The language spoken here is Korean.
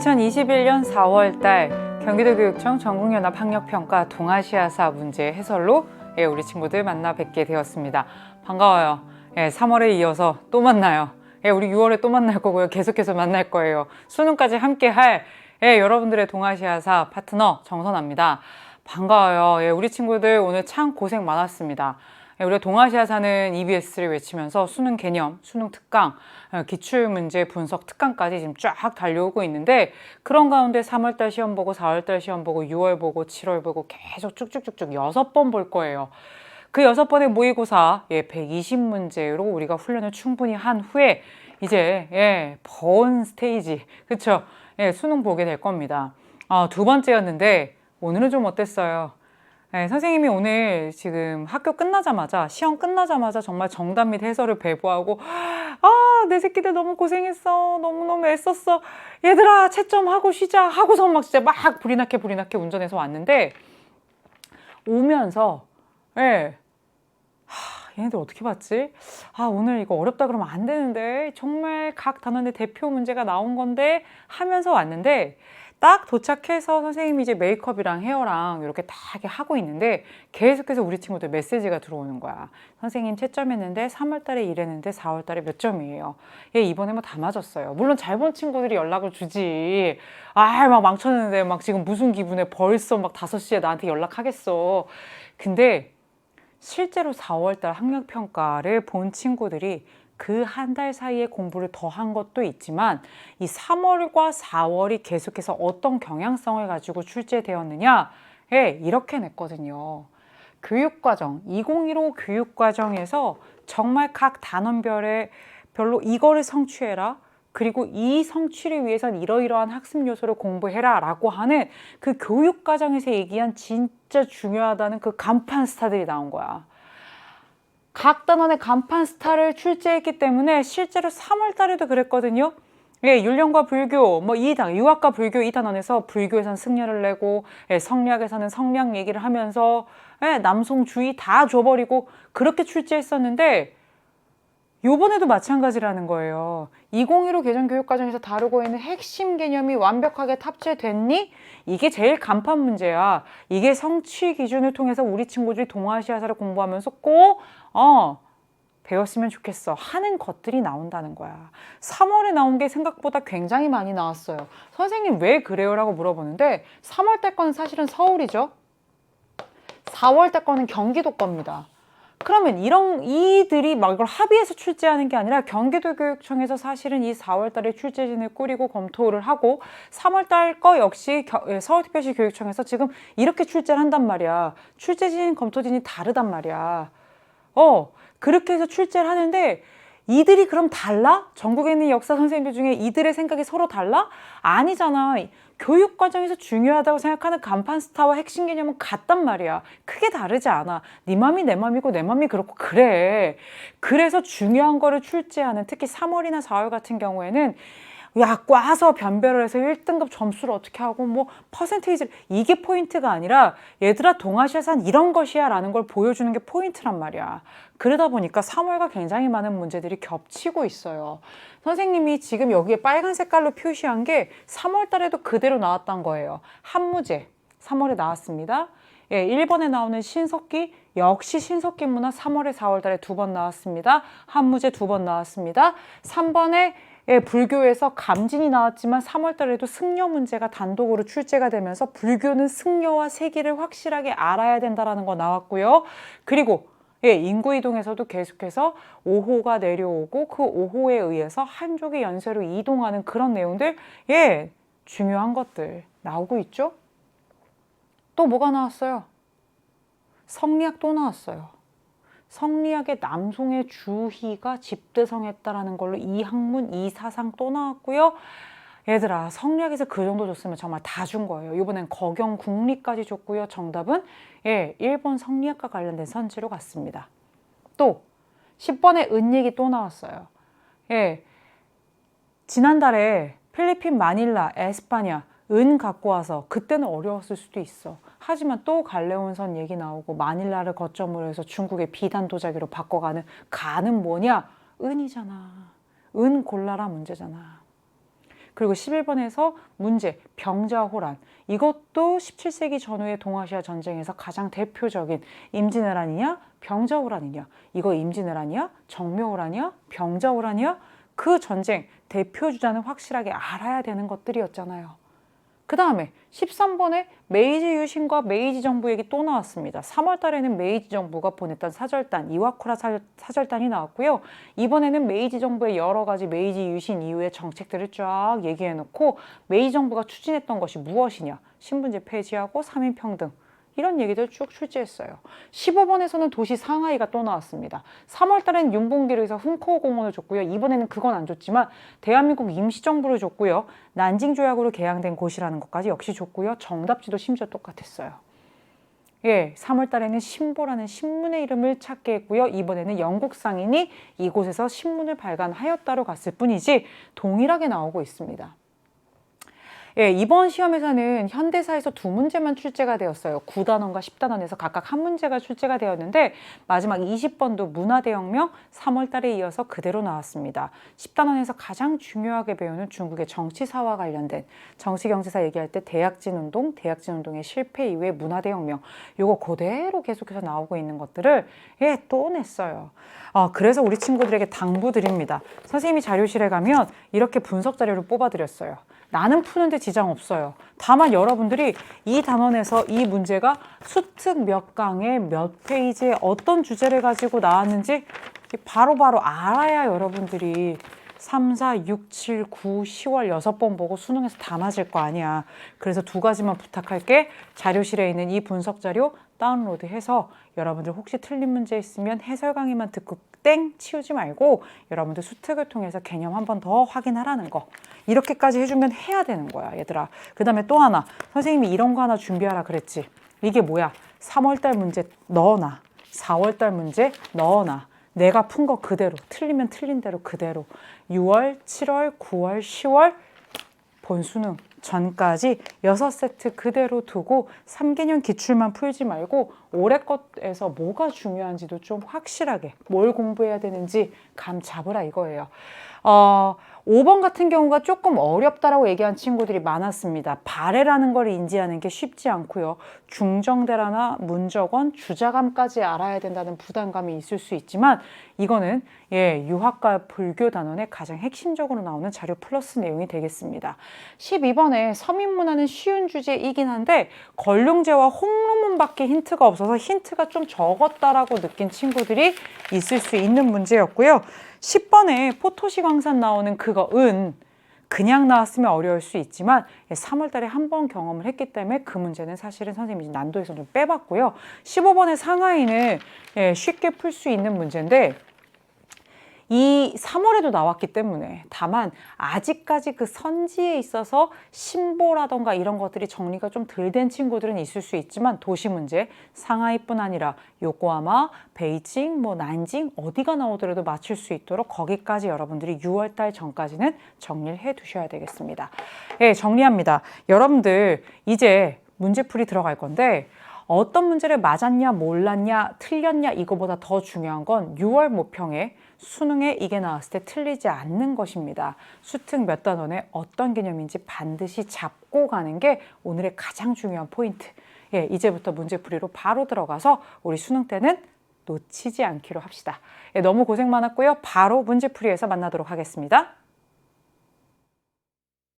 2021년 4월 달 경기도 교육청 전국연합 학력평가 동아시아사 문제 해설로 예, 우리 친구들 만나 뵙게 되었습니다. 반가워요. 예, 3월에 이어서 또 만나요. 예, 우리 6월에 또 만날 거고요. 계속해서 만날 거예요. 수능까지 함께 할 예, 여러분들의 동아시아사 파트너 정선아입니다. 반가워요. 예, 우리 친구들 오늘 참 고생 많았습니다. 예, 우리가 동아시아 사는 EBS를 외치면서 수능 개념, 수능 특강, 어, 기출 문제 분석 특강까지 지금 쫙 달려오고 있는데 그런 가운데 3월달 시험 보고 4월달 시험 보고 6월 보고 7월 보고 계속 쭉쭉쭉쭉 여섯 번볼 거예요. 그 여섯 번의 모의고사 예, 120문제로 우리가 훈련을 충분히 한 후에 이제 예, 본 스테이지 그쵸? 예, 수능 보게 될 겁니다. 어, 두 번째였는데 오늘은 좀 어땠어요? 네, 선생님이 오늘 지금 학교 끝나자마자 시험 끝나자마자 정말 정답 및 해설을 배부하고 아, 내 새끼들 너무 고생했어. 너무너무 애썼어. 얘들아, 채점하고 쉬자. 하고서 막 진짜 막 불이 나게 불이 나게 운전해서 왔는데 오면서 예. 하, 얘네들 어떻게 봤지? 아, 오늘 이거 어렵다 그러면 안 되는데 정말 각 단원의 대표 문제가 나온 건데 하면서 왔는데 딱 도착해서 선생님이 이제 메이크업이랑 헤어랑 이렇게 다 하고 있는데 계속해서 우리 친구들 메시지가 들어오는 거야. 선생님 채점했는데 3월 달에 이랬는데 4월 달에 몇 점이에요. 얘 이번에 뭐 다 맞았어요. 물론 잘 본 친구들이 연락을 주지. 아, 막 망쳤는데 막 지금 무슨 기분에 벌써 막 5시에 나한테 연락하겠어. 근데 실제로 4월 달 학력 평가를 본 친구들이 그 한 달 사이에 공부를 더 한 것도 있지만 이 3월과 4월이 계속해서 어떤 경향성을 가지고 출제되었느냐 예, 이렇게 냈거든요. 교육과정, 2015 교육과정에서 정말 각 단원별에 별로 이거를 성취해라. 그리고 이 성취를 위해선 이러이러한 학습 요소를 공부해라 라고 하는 그 교육과정에서 얘기한 진짜 중요하다는 그 간판 스타들이 나온 거야. 각 단원의 간판 스타를 출제했기 때문에 실제로 3월 달에도 그랬거든요. 예, 율령과 불교, 뭐 이 단, 유학과 불교 이 단원에서 불교에선 승려를 내고, 예, 성리학에서는 성량 얘기를 하면서, 예, 남송주의 다 줘버리고 그렇게 출제했었는데, 요번에도 마찬가지라는 거예요. 2015 개정 교육 과정에서 다루고 있는 핵심 개념이 완벽하게 탑재됐니? 이게 제일 간판 문제야. 이게 성취 기준을 통해서 우리 친구들이 동아시아사를 공부하면서 꼭, 어, 배웠으면 좋겠어 하는 것들이 나온다는 거야. 3월에 나온 게 생각보다 굉장히 많이 나왔어요. 선생님 왜 그래요? 라고 물어보는데 3월 때 거는 사실은 서울이죠. 4월 때 거는 경기도 겁니다. 그러면 이런 이들이 막 이걸 합의해서 출제하는 게 아니라 경기도 교육청에서 사실은 이 4월 달에 출제진을 꾸리고 검토를 하고 3월 달 거 역시 겨- 예, 서울특별시 교육청에서 지금 이렇게 출제를 한단 말이야. 출제진, 검토진이 다르단 말이야. 어, 그렇게 해서 출제를 하는데 이들이 그럼 달라? 전국에 있는 역사 선생님들 중에 이들의 생각이 서로 달라? 아니잖아. 교육 과정에서 중요하다고 생각하는 간판 스타와 핵심 개념은 같단 말이야. 크게 다르지 않아. 네 맘이 내 맘이고 내 맘이 그렇고 그래. 그래서 중요한 거를 출제하는 특히 3월이나 4월 같은 경우에는 야, 꽈서 변별을 해서 1등급 점수를 어떻게 하고 뭐 퍼센테이지를 이게 포인트가 아니라 얘들아 동아시아산 이런 것이야 라는 걸 보여주는 게 포인트란 말이야. 그러다 보니까 3월과 굉장히 많은 문제들이 겹치고 있어요. 선생님이 지금 여기에 빨간 색깔로 표시한 게 3월 달에도 그대로 나왔던 거예요. 한 문제 3월에 나왔습니다. 예, 1번에 나오는 신석기 역시 신석기 문화 3월에 4월 달에 두 번 나왔습니다. 한 문제 두 번 나왔습니다. 3번에 예, 불교에서 감진이 나왔지만 3월 달에도 승려 문제가 단독으로 출제가 되면서 불교는 승려와 세기를 확실하게 알아야 된다라는 거 나왔고요. 그리고 예, 인구 이동에서도 계속해서 5호가 내려오고 그 5호에 의해서 한족의 연세로 이동하는 그런 내용들 예, 중요한 것들 나오고 있죠. 또 뭐가 나왔어요? 성리학 또 나왔어요. 성리학의 남송의 주희가 집대성했다라는 걸로 이 학문, 이 사상 또 나왔고요. 얘들아, 성리학에서 그 정도 줬으면 정말 다 준 거예요. 이번엔 거경 국리까지 줬고요. 정답은 예, 일본 성리학과 관련된 선지로 갔습니다. 또 10번의 은 얘기 또 나왔어요. 예. 지난달에 필리핀 마닐라, 에스파냐 은 갖고 와서 그때는 어려웠을 수도 있어. 하지만 또 갈레온선 얘기 나오고 마닐라를 거점으로 해서 중국의 비단 도자기로 바꿔가는 가는 뭐냐? 은이잖아. 은 골라라 문제잖아. 그리고 11번에서 문제 병자호란 이것도 17세기 전후의 동아시아 전쟁에서 가장 대표적인 임진왜란이냐 병자호란이냐 이거 임진왜란이야 정묘호란이야 병자호란이야 그 전쟁 대표 주자는 확실하게 알아야 되는 것들이었잖아요. 그 다음에 13번에 메이지 유신과 메이지 정부 얘기 또 나왔습니다. 3월 달에는 메이지 정부가 보냈던 사절단, 이와쿠라 사, 사절단이 나왔고요. 이번에는 메이지 정부의 여러 가지 메이지 유신 이후의 정책들을 쫙 얘기해 놓고 메이지 정부가 추진했던 것이 무엇이냐. 신분제 폐지하고 3인 평등. 이런 얘기들 쭉 출제했어요. 15번에서는 도시 상하이가 또 나왔습니다. 3월 달엔 윤봉기를 해서 훈커 공원을 줬고요. 이번에는 그건 안 줬지만 대한민국 임시정부를 줬고요. 난징 조약으로 개항된 곳이라는 것까지 역시 줬고요. 정답지도 심지어 똑같았어요. 예, 3월 달에는 신보라는 신문의 이름을 찾게 했고요. 이번에는 영국 상인이 이곳에서 신문을 발간하였다로 갔을 뿐이지 동일하게 나오고 있습니다. 예, 이번 시험에서는 현대사에서 두 문제만 출제가 되었어요. 9단원과 10단원에서 각각 한 문제가 출제가 되었는데 마지막 20번도 문화대혁명 3월 달에 이어서 그대로 나왔습니다. 10단원에서 가장 중요하게 배우는 중국의 정치사와 관련된 정치경제사 얘기할 때 대약진 운동, 대약진 운동의 실패 이후의 문화대혁명 요거 그대로 계속해서 나오고 있는 것들을 예, 또 냈어요. 어, 그래서 우리 친구들에게 당부드립니다. 선생님이 자료실에 가면 이렇게 분석 자료를 뽑아드렸어요. 나는 푸는데 지장 없어요. 다만 여러분들이 이 단원에서 이 문제가 수특 몇 강에 몇 페이지에 어떤 주제를 가지고 나왔는지 바로바로 알아야 여러분들이 3, 4, 6, 7, 9, 10월 여섯 번 보고 수능에서 다 맞을 거 아니야. 그래서 두 가지만 부탁할게. 자료실에 있는 이 분석 자료 다운로드해서 여러분들 혹시 틀린 문제 있으면 해설 강의만 듣고 땡 치우지 말고 여러분들 수특을 통해서 개념 한 번 더 확인하라는 거. 이렇게까지 해주면 해야 되는 거야 얘들아. 그 다음에 또 하나. 선생님이 이런 거 하나 준비하라 그랬지. 이게 뭐야? 3월달 문제 넣어놔. 4월달 문제 넣어놔. 내가 푼 거 그대로 틀리면 틀린 대로 그대로. 6월 7월 9월 10월 본수능 전까지 여섯 세트 그대로 두고 3개년 기출만 풀지 말고 올해 것에서 뭐가 중요한지도 좀 확실하게 뭘 공부해야 되는지 감 잡으라 이거예요. 어, 5번 같은 경우가 조금 어렵다라고 얘기한 친구들이 많았습니다. 발해라는 걸 인지하는 게 쉽지 않고요. 중정대라나 문적원, 주자감까지 알아야 된다는 부담감이 있을 수 있지만 이거는 예, 유학과 불교 단원의 가장 핵심적으로 나오는 자료 플러스 내용이 되겠습니다. 12번에 서민문화는 쉬운 주제이긴 한데 걸룡제와 홍로문밖에 힌트가 없어서 힌트가 좀 적었다라고 느낀 친구들이 있을 수 있는 문제였고요. 10번에 포토시 광산 나오는 그거 은 그냥 나왔으면 어려울 수 있지만 3월 달에 한 번 경험을 했기 때문에 그 문제는 사실은 선생님이 난도에서 좀 빼봤고요. 15번의 상하이는 예, 쉽게 풀 수 있는 문제인데 이 3월에도 나왔기 때문에 다만 아직까지 그 선지에 있어서 신보라던가 이런 것들이 정리가 좀 덜 된 친구들은 있을 수 있지만 도시 문제 상하이뿐 아니라 요코하마, 베이징, 뭐 난징 어디가 나오더라도 맞출 수 있도록 거기까지 여러분들이 6월 달 전까지는 정리를 해 두셔야 되겠습니다. 예, 정리합니다. 여러분들 이제 문제풀이 들어갈 건데 어떤 문제를 맞았냐, 몰랐냐, 틀렸냐 이거보다 더 중요한 건 6월 모평에 수능에 이게 나왔을 때 틀리지 않는 것입니다. 수특 몇 단원에 어떤 개념인지 반드시 잡고 가는 게 오늘의 가장 중요한 포인트. 예, 이제부터 문제풀이로 바로 들어가서 우리 수능 때는 놓치지 않기로 합시다. 예, 너무 고생 많았고요. 바로 문제풀이에서 만나도록 하겠습니다.